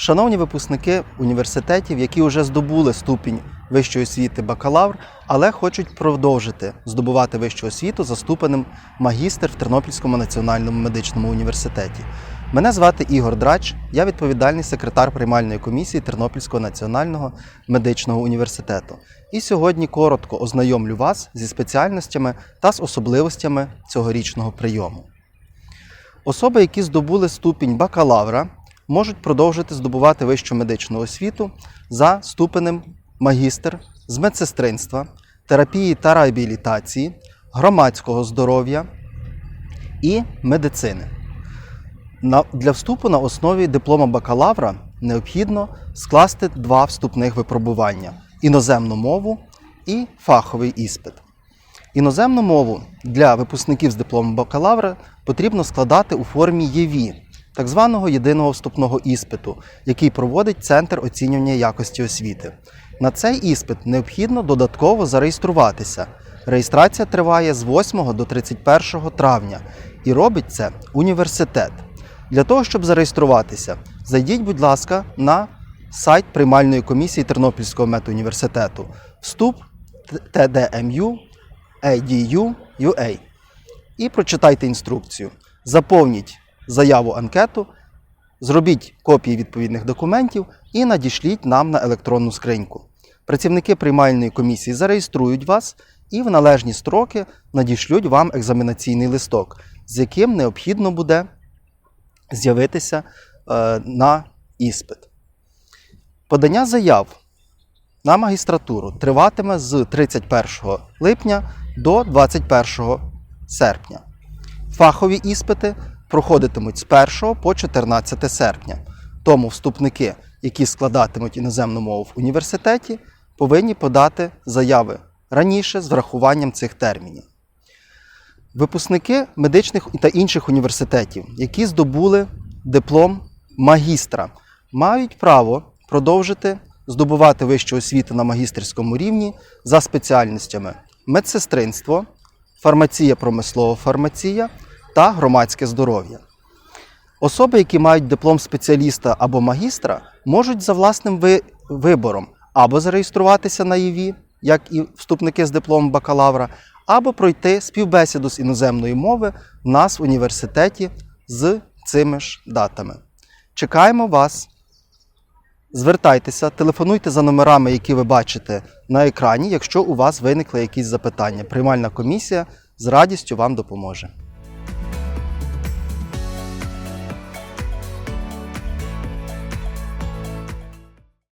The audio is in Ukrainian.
Шановні випускники університетів, які вже здобули ступінь вищої освіти бакалавр, але хочуть продовжити здобувати вищу освіту за ступенем магістр в Тернопільському національному медичному університеті. Мене звати Ігор Драч, я відповідальний секретар приймальної комісії Тернопільського національного медичного університету. І сьогодні коротко ознайомлю вас зі спеціальностями та з особливостями цьогорічного прийому. Особи, які здобули ступінь бакалавра, можуть продовжити здобувати вищу медичну освіту за ступенем магістр з медсестринства, терапії та реабілітації, громадського здоров'я і медицини. Для вступу на основі диплома бакалавра необхідно скласти два вступних випробування: іноземну мову і фаховий іспит. Іноземну мову для випускників з дипломом бакалавра потрібно складати у формі ЄВІ, так званого єдиного вступного іспиту, який проводить Центр оцінювання якості освіти. На цей іспит необхідно додатково зареєструватися. Реєстрація триває з 8 до 31 травня і робить це університет. Для того, щоб зареєструватися, зайдіть, будь ласка, на сайт приймальної комісії Тернопільського медуніверситету вступ TDMU EDU.UA і прочитайте інструкцію. Заповніть заяву анкету, зробіть копії відповідних документів і надішліть нам на електронну скриньку. Працівники приймальної комісії зареєструють вас і в належні строки надішлють вам екзаменаційний листок, з яким необхідно буде з'явитися е, на іспит. Подання заяв на магістратуру триватиме з 31 липня до 21 серпня. Фахові іспити проходитимуть з 1 по 14 серпня. Тому вступники, які складатимуть іноземну мову в університеті, повинні подати заяви раніше з врахуванням цих термінів. Випускники медичних та інших університетів, які здобули диплом магістра, мають право продовжити здобувати вищу освіту на магістерському рівні за спеціальностями медсестринство, фармація, промислова фармація та громадське здоров'я. Особи, які мають диплом спеціаліста або магістра, можуть за власним ви- вибором або зареєструватися на ЄВІ, як і вступники з дипломом бакалавра, або пройти співбесіду з іноземної мови в нас в університеті з цими ж датами. Чекаємо вас. Звертайтеся, телефонуйте за номерами, які ви бачите на екрані, якщо у вас виникли якісь запитання. Приймальна комісія з радістю вам допоможе.